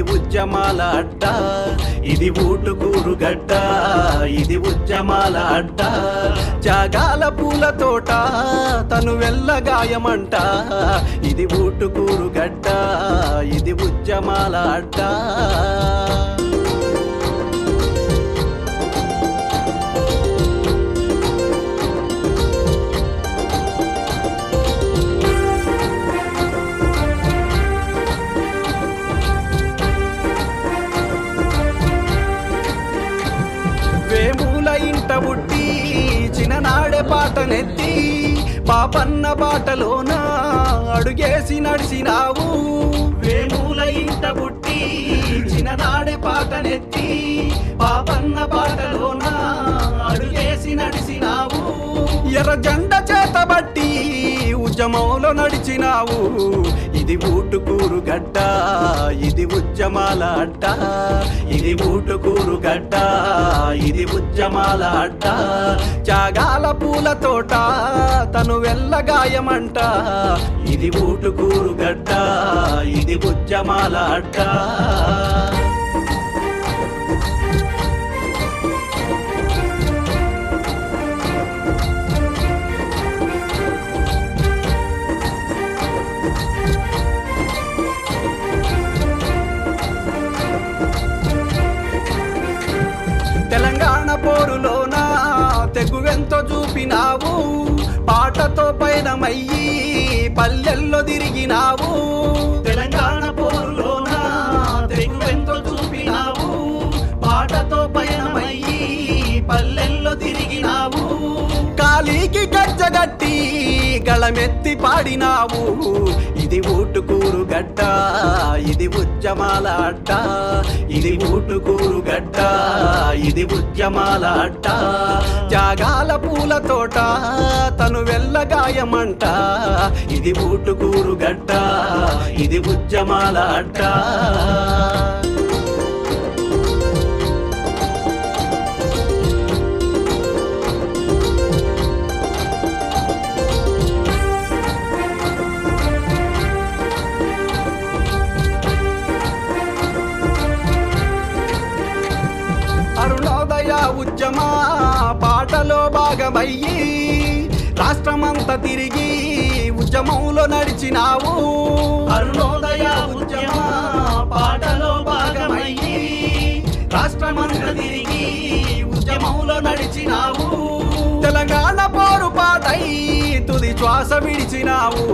ఇది ఉద్యమాల అడ్డ ఇది ఊటుకూరు గడ్డ ఇది ఉద్యమాల అడ్డ. జాగాల పూల తోట తను వెళ్ళగాయమంట ఇది ఊటుకూరు గడ్డ ఇది ఉద్యమాల అడ్డ. పాటనెత్తి పాపన్న బాటలోన అడుగేసి నడిచినావు. వేముల ఇంట పుట్టి చిన్ననాడే పాటనెత్తి పాపన్న బాటలోన అడుగేసి నడిచినావు. ఎర్ర జెండ చేతబట్టి ఉద్యమంలో నడిచినావు. ఇది ఊటుకూరు గడ్డ ఇది ఉద్యమాల అడ్డ. ఇది ఊటుకూరు గడ్డ ఇది ఉద్యమాల అడ్డ. జాగాల పూల తోట తను వెళ్ళగాయమంట ఇది ఊటుకూరు గడ్డ ఇది ఉద్యమాల అడ్డ. పోరులోన తెగువెంతో చూపినావు. పాటతో పయనమయ్యి పల్లెల్లో తిరిగినావు. తెలంగాణ పోరులోన తెగువెంతో చూపినావు. పాటతో పయనమయ్యి పల్లెల్లో తిరిగినావు. కాలికి గజ్జగట్టి గళమెత్తి పాడినావు. ఇది ఊటుకూరు గడ్డ ఇది ఉద్యమాల అడ్డ. ఇది ఊటుకూరు గడ్డ. ఇది ఉద్యమాల అట్ట. జాగాల పూల తోట తను వెళ్ళగాయమంట ఇది ఊటుకూరు గట్ట ఇది ఉద్యమాల అడ్డ ఉద్యమా పాటలో భాగమయ్యి రాష్ట్రమంతా తిరిగి ఉద్యమంలో నడిచినావు. అరుణోదయ ఉద్యమా పాటలో భాగమయ్యి రాష్ట్రమంతా తిరిగి ఉద్యమంలో నడిచినావు. తెలంగాణ పోరు పాటై తుది శ్వాస విడిచినావు.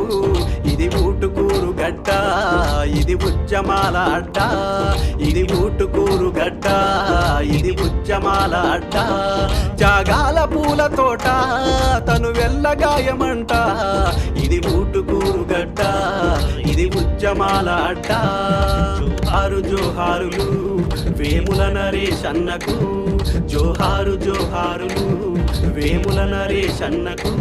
ఇది ఊటుకూరు గడ్డ ఇది ఉద్యమాల అడ్డ ఇది ఇది అడ్డ జాగాల పూల తోట తను వెళ్ళగాయమంట ఇది ఊటుకూరు గడ్డ ఇది ఉద్యమాల అడ్డ జోహారు జోహారులు వేముల నరేష్ అన్నకు. జోహారు జోహారులు వేముల నరేష్ అన్నకు.